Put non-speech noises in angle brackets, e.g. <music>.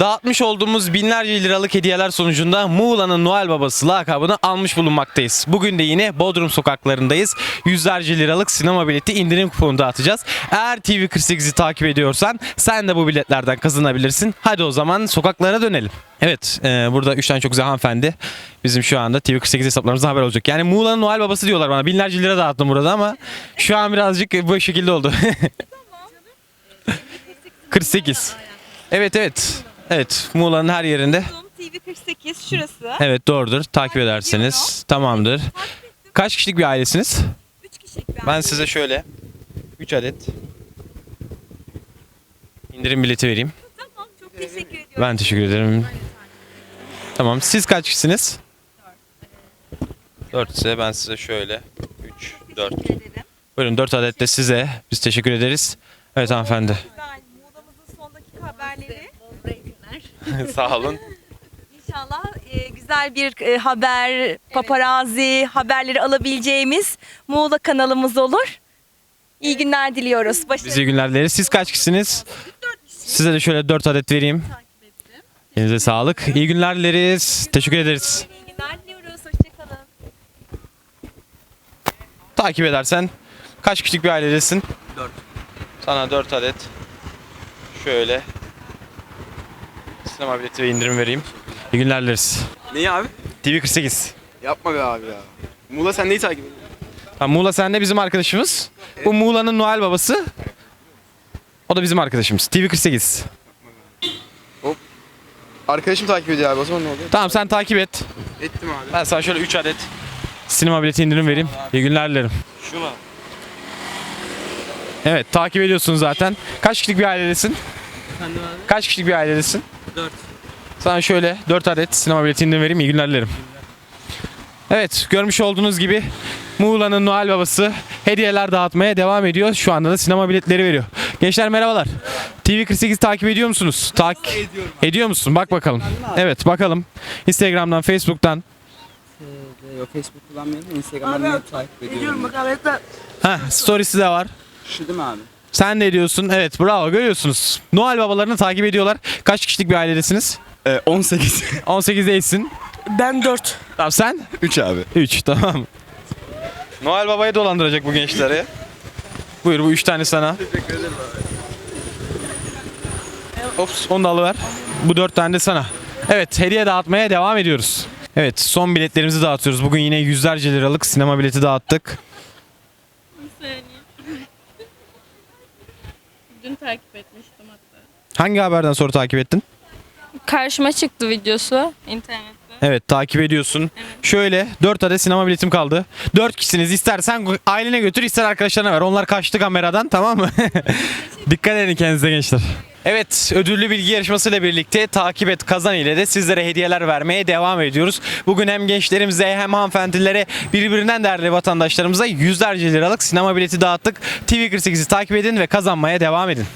Dağıtmış olduğumuz binlerce liralık hediyeler sonucunda Muğla'nın Noel Babası lakabını almış bulunmaktayız. Bugün de yine Bodrum sokaklarındayız. Yüzlerce liralık sinema bileti indirim kuponu dağıtacağız. Eğer TV48'i takip ediyorsan sen de bu biletlerden kazanabilirsin. Hadi o zaman sokaklara dönelim. Evet e, burada 3 tane çok güzel hanımefendi bizim şu anda TV48 hesaplarımızda haber olacak. Yani Muğla'nın Noel Babası diyorlar bana. Binlerce lira dağıttım burada ama şu an birazcık bu şekilde oldu. <laughs> 48. Evet evet. Evet Muğla'nın her yerinde. TV 48 şurası. Evet doğrudur. Takip ederseniz tamamdır. Kaç kişilik bir ailesiniz? 3 kişilik bir Ben size şöyle 3 adet indirim bileti vereyim. Tamam çok teşekkür ediyorum. Ben teşekkür ederim. Tamam. Siz kaç kişisiniz? 4 ise ben size şöyle 3 4. Teşekkür ederim. Buyurun 4 adet de size. Biz teşekkür ederiz. Evet hanımefendi. Güzel. Muğla'mızın son dakika haberleri. <laughs> Sağ olun. İnşallah e, güzel bir e, haber, paparazi haberleri alabileceğimiz Muğla kanalımız olur. İyi günler diliyoruz. Başarılı. Biz iyi günler dileriz. Siz kaç kişisiniz? Size de şöyle 4 adet vereyim. Elinize sağlık. İyi günler dileriz. Teşekkür ederiz. İyi günler diliyoruz. Hoşçakalın. Takip edersen kaç kişilik bir ailedesin? 4. Sana 4 adet şöyle sinema bileti ve indirim vereyim. İyi günler dileriz. Neyi abi? TV48. Yapma be abi ya. Muğla sen neyi takip ediyorsun? Ha, Muğla sende bizim arkadaşımız. Bu Muğla'nın Noel babası. O da bizim arkadaşımız. TV48. Arkadaşım takip ediyor abi o zaman ne oluyor? Tamam sen takip et. Ettim abi. Ben sana şöyle 3 adet sinema bileti indirim vereyim. İyi günler dilerim. Şuna. Evet takip ediyorsun zaten. Kaç kişilik bir ailedesin? Kaç kişilik bir ailedesin? 4. Sana şöyle 4 adet sinema bileti indirim vereyim. İyi günler dilerim. Evet görmüş olduğunuz gibi Muğla'nın Noel Babası hediyeler dağıtmaya devam ediyor. Şu anda da sinema biletleri veriyor. Gençler merhabalar. TV48 takip ediyor musunuz? Tak ediyorum. Ediyor musun? Bak bakalım. Evet bakalım. Instagram'dan, Facebook'tan. Yok Facebook kullanmıyorum. Instagram'dan takip ediyorum. Ha, storiesi de var. Şu değil mi abi? Sen ne diyorsun? Evet bravo görüyorsunuz. Noel babalarını takip ediyorlar. Kaç kişilik bir ailedesiniz? Ee, 18. 18 değilsin. Ben 4. Tamam sen? 3 abi. 3 tamam. Noel babayı dolandıracak bu gençleri. Buyur bu 3 tane sana. Teşekkür ederim abi. Ops onu da alıver. Bu 4 tane de sana. Evet hediye dağıtmaya devam ediyoruz. Evet son biletlerimizi dağıtıyoruz. Bugün yine yüzlerce liralık sinema bileti dağıttık. Dün takip etmiştim hatta. Hangi haberden sonra takip ettin? Karşıma çıktı videosu internette. Evet takip ediyorsun. Şöyle 4 adet sinema biletim kaldı. 4 kişisiniz istersen ailene götür ister arkadaşlarına ver. Onlar kaçtı kameradan tamam mı? <laughs> Dikkat edin kendinize gençler. Evet ödüllü bilgi yarışmasıyla birlikte takip et kazan ile de sizlere hediyeler vermeye devam ediyoruz. Bugün hem gençlerimize hem hanımefendilere birbirinden değerli vatandaşlarımıza yüzlerce liralık sinema bileti dağıttık. TV48'i takip edin ve kazanmaya devam edin.